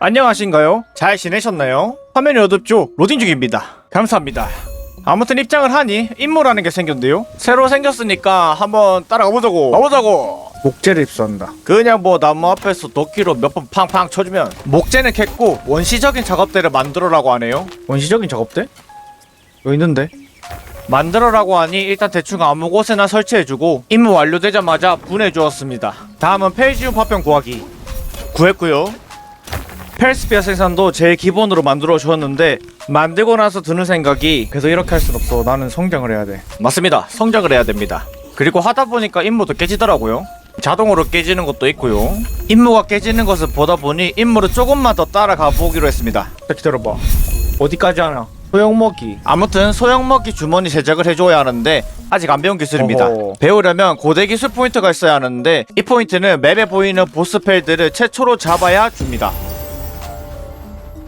안녕하신가요? 잘 지내셨나요? 화면이 어둡죠? 로딩 중입니다. 감사합니다. 아무튼 입장을 하니 임무라는 게 생겼는데요. 새로 생겼으니까 한번 따라가 보자고. 가보자고. 목재를 입수한다. 그냥 뭐 나무 앞에서 도끼로 몇 번 팡팡 쳐주면 목재는 캤고 원시적인 작업대를 만들어라고 하네요. 원시적인 작업대? 여기 있는데? 만들어라고 하니 일단 대충 아무 곳에나 설치해주고 임무 완료되자마자 보내주었습니다. 다음은 페이지움 파편 구하기. 구했고요. 펠스피아 생산도 제일 기본으로 만들어 주었는데 만들고 나서 드는 생각이 그래도 이렇게 할 순 없어. 나는 성장을 해야 돼. 맞습니다. 성장을 해야 됩니다. 그리고 하다 보니까 임무도 깨지더라고요. 자동으로 깨지는 것도 있고요. 임무가 깨지는 것을 보다 보니 임무를 조금만 더 따라가 보기로 했습니다. 자, 기다려봐. 어디까지 하나? 소형먹이. 아무튼 소형먹이 주머니 제작을 해줘야 하는데 아직 안 배운 기술입니다. 어허. 배우려면 고대 기술 포인트가 있어야 하는데 이 포인트는 맵에 보이는 보스 펠들을 최초로 잡아야 줍니다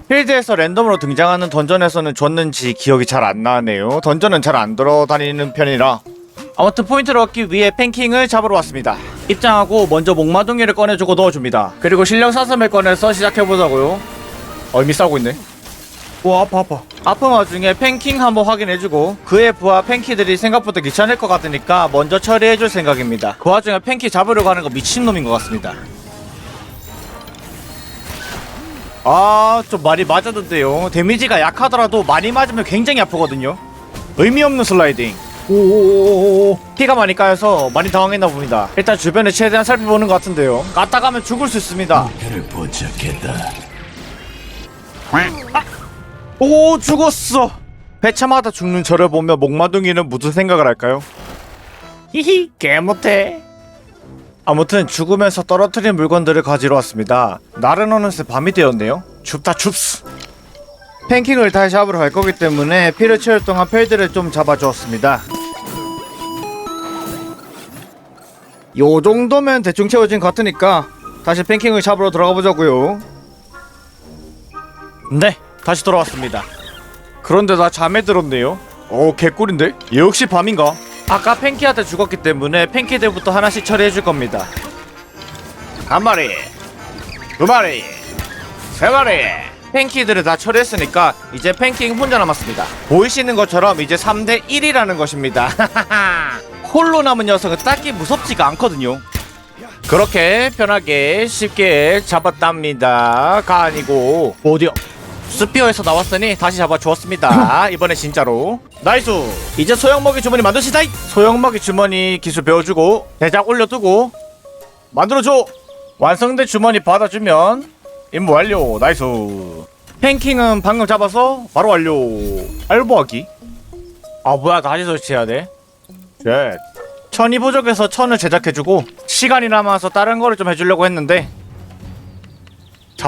필드에서 랜덤으로 등장하는 던전에서는 줬는지 기억이 잘 안 나네요. 던전은 잘 안 돌아다니는 편이라. 아무튼 포인트를 얻기 위해 팬킹을 잡으러 왔습니다. 입장하고 먼저 목마둥이를 꺼내주고 넣어줍니다. 그리고 실력 사슴을 꺼내서 시작해보자고요. 어 이미 싸우고 있네. 와 아파 아파. 아픈 와중에 팬킹 한번 확인해주고 그의 부하 팬키들이 생각보다 귀찮을 것 같으니까 먼저 처리해줄 생각입니다. 그 와중에 팬키 잡으려고 하는 거 미친놈인 것 같습니다. 아, 좀 많이 맞았는데요. 데미지가 약하더라도 많이 맞으면 굉장히 아프거든요. 의미 없는 슬라이딩. 오오오오오. 피가 많이 까여서 많이 당황했나 봅니다. 일단 주변에 최대한 살펴보는 것 같은데요. 까다 가면 죽을 수 있습니다. 배를 포착했다. 오, 죽었어. 회차마다 죽는 저를 보며 목마둥이는 무슨 생각을 할까요? 히히, 개 못해. 아무튼 죽으면서 떨어뜨린 물건들을 가지러 왔습니다. 날은 어느새 밤이 되었네요. 춥다 춥스. 팬킹을 다시 잡으러 갈 거기 때문에 피를 채울 동안 펠들을 좀 잡아주었습니다. 요 정도면 대충 채워진 것 같으니까 다시 팬킹을 잡으러 들어가 보자고요. 네, 다시 돌아왔습니다. 그런데 나 잠에 들었네요. 오, 개꿀인데? 역시 밤인가? 아까 팬키한테 죽었기 때문에 팬키들부터 하나씩 처리해 줄 겁니다. 한 마리, 두 마리, 세 마리. 팬키들을 다 처리했으니까 이제 팬킹 혼자 남았습니다. 보이시는 것처럼 이제 3대 1이라는 것입니다. 홀로 남은 녀석은 딱히 무섭지가 않거든요. 그렇게 편하게 쉽게 잡았답니다. 가 아니고 어디요? 스피어에서 나왔으니 다시 잡아 주었습니다. 이번에 진짜로. 나이스. 이제 소형먹이 주머니 만드시다. 소형먹이 주머니 기술 배워주고 대작 올려두고 만들어줘. 완성된 주머니 받아주면 임무 완료. 나이스. 팬킹은 방금 잡아서 바로 완료. 알보하기. 아 뭐야 다시 설치해야 돼? 쉣. 천이 부족해서 천을 제작해주고 시간이 남아서 다른 거를 좀 해주려고 했는데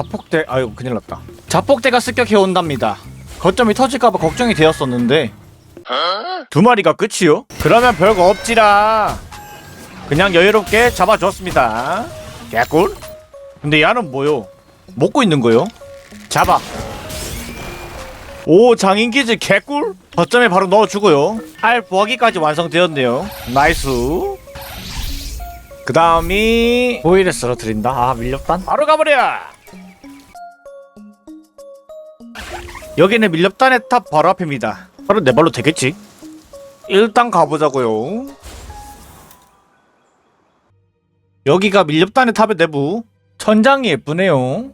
자폭대 아유 큰일 났다. 자폭대가 습격해 온답니다. 거점이 터질까봐 걱정이 되었었는데. 두 마리가 끝이요? 그러면 별거 없지라. 그냥 여유롭게 잡아주었습니다. 개꿀? 근데 얘는 뭐요? 먹고 있는 거요? 잡아. 오 장인기지 개꿀? 거점에 바로 넣어주고요. 알 부하기까지 완성되었네요. 나이스. 그 다음이 보일에 쓰러뜨린다. 아 밀렵단. 바로 가버려 여기는 밀렵단의 탑 바로 앞입니다. 바로 내 발로 되겠지? 일단 가보자고요. 여기가 밀렵단의 탑의 내부. 천장이 예쁘네요.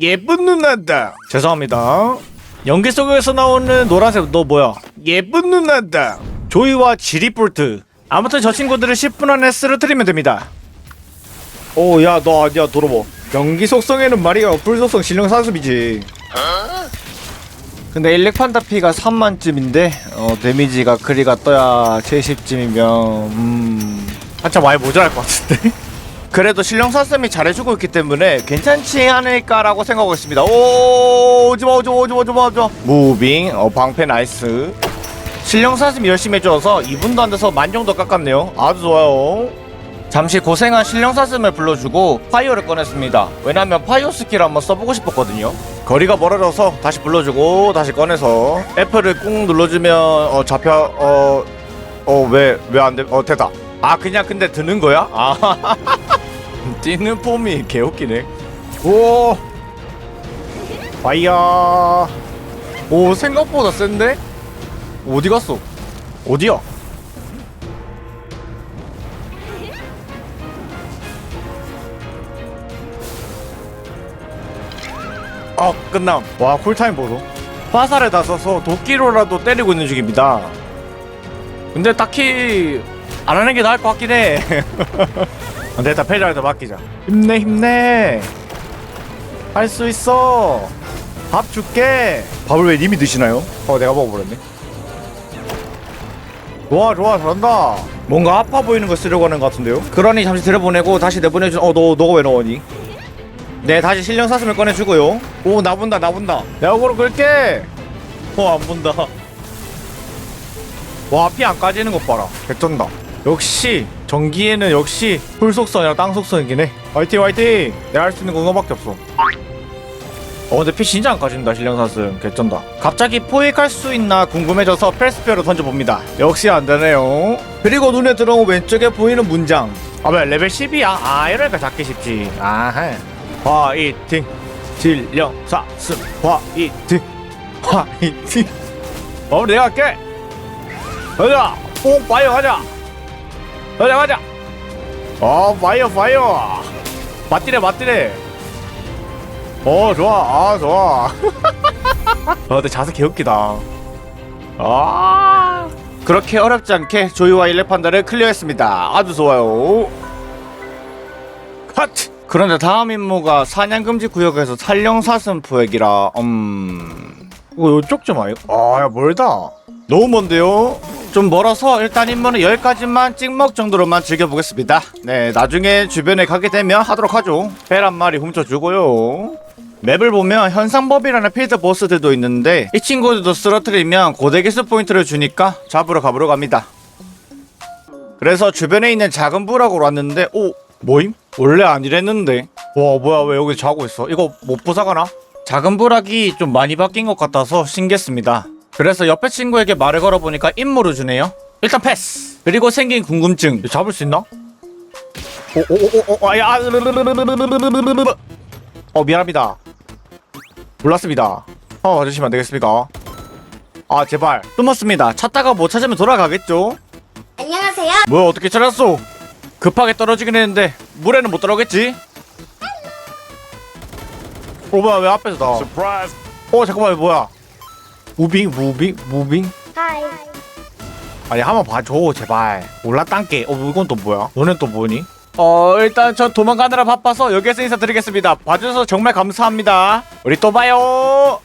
예쁜 누나다. 죄송합니다. 연기 속에서 나오는 노란색 너 뭐야? 예쁜 누나다. 조이와 지리볼트. 아무튼 저 친구들을 10분 안에 쓰러뜨리면 됩니다. 오 야 너 아니야. 돌아봐 연기 속성에는 말이야. 불 속성 실력 사습이지 근데 일렉판다 피가 3만쯤인데 어 데미지가 그리가 떠야 70쯤이면 음. 한참 많이 모자랄 것 같은데? 그래도 신령사슴이 잘해주고 있기 때문에 괜찮지 않을까라고 생각하고 있습니다. 오 오지마 오지마 오지마 오지마 오지마. 무빙 어 방패 나이스. 신령사슴이 열심히 해줘서 2분도 안 돼서 만 정도 깎았네요. 아주 좋아요 잠시 고생한 신령사슴을 불러주고 파이어를 꺼냈습니다 왜냐면 파이어 스킬 한번 써보고 싶었거든요 거리가 멀어져서 다시 불러주고 다시 꺼내서 F를 꾹 눌러주면 어 잡혀 어어왜 왜 안 돼? 어 됐다 아 그냥 근데 드는 거야? 아 뛰는 폼이 개웃기네 오 파이어 오 생각보다 센데? 어디 갔어? 어디야? 아 끝남. 와 쿨타임 보소 화살에 다 써서 도끼로라도 때리고 있는 중입니다. 근데 딱히 안 하는 게 나을 것 같긴 해. 일단 페이저한테 맡기자. 힘내 힘내. 할 수 있어. 밥 줄게. 밥을 왜 님이 드시나요? 어 내가 먹어버렸네. 좋아 좋아 잘한다. 뭔가 아파 보이는 걸 쓰려고 하는 것 같은데요? 그러니 잠시 들여보내고 다시 내보내주 어너 너가 왜 넣으니? 네 다시 실력 사슴을 꺼내주고요. 오 나본다 나본다. 내가 그로 끌게! 어안 본다. 와 피 안 까지는 것 봐라. 개쩐다. 역시 전기에는 역시 풀속성이랑 땅속성이긴 해. 화이팅 화이팅! 내가 할 수 있는 건 그거밖에 없어. 어 근데 피 진짜 안 까진다 실령 사슴 개쩐다. 갑자기 포획할 수 있나 궁금해져서 패스페어로 던져봅니다. 역시 안 되네요. 그리고 눈에 들어온 왼쪽에 보이는 문장. 아왜 레벨 10이야? 아 이러니까 잡기 쉽지. 아하 화이팅! 실령사슴 화이팅! 화이팅! 어 내가 할게! 가자! 뽕 파이어 가자! 가자 가자! 어 파이어 파이어 맞디래 맞디래 어 좋아. 아 좋아. 아 근데 자세 개웃기다. 아. 그렇게 어렵지 않게 조이와 일레판다를 클리어했습니다. 아주 좋아요. 컷 그런데 다음 임무가 사냥금지 구역에서 살령사슴 포획이라 음. 이거 요쪽 좀 아요? 아야 멀다. 너무 먼데요? 좀 멀어서 일단 임무는 여기까지만 찍먹 정도로만 즐겨보겠습니다. 네 나중에 주변에 가게 되면 하도록 하죠. 벨한 마리 훔쳐주고요. 맵을 보면 현상법이라는 필드 보스들도 있는데 이 친구들도 쓰러뜨리면 고대기수 포인트를 주니까 잡으러 가보러 갑니다. 그래서 주변에 있는 작은 부락으로 왔는데 오 뭐임? 원래 안 이랬는데 와 뭐야 왜 여기 자고 있어 이거 못 부사가나? 작은 부락이 좀 많이 바뀐 것 같아서 신기했습니다 그래서 옆에 친구에게 말을 걸어보니까 임무를 주네요 일단 패스 그리고 생긴 궁금증 잡을 수 있나? 오오오오 아야 어 미안합니다 몰랐습니다 어 와주시면 안 되겠습니까 아 제발 숨었습니다 찾다가 못 찾으면 돌아가겠죠 안녕하세요. 뭐야 어떻게 찾았어 급하게 떨어지긴 했는데 물에는 못 들어오겠지? 어 뭐야 왜 앞에서 나와? 어 잠깐만 뭐야? 무빙 무빙 무빙? 하이. 아니 한번 봐줘 제발. 몰랐단게. 어 이건 또 뭐야? 너넨 또 뭐니? 어 일단 저 도망가느라 바빠서 여기에서 인사드리겠습니다. 봐주셔서 정말 감사합니다. 우리 또 봐요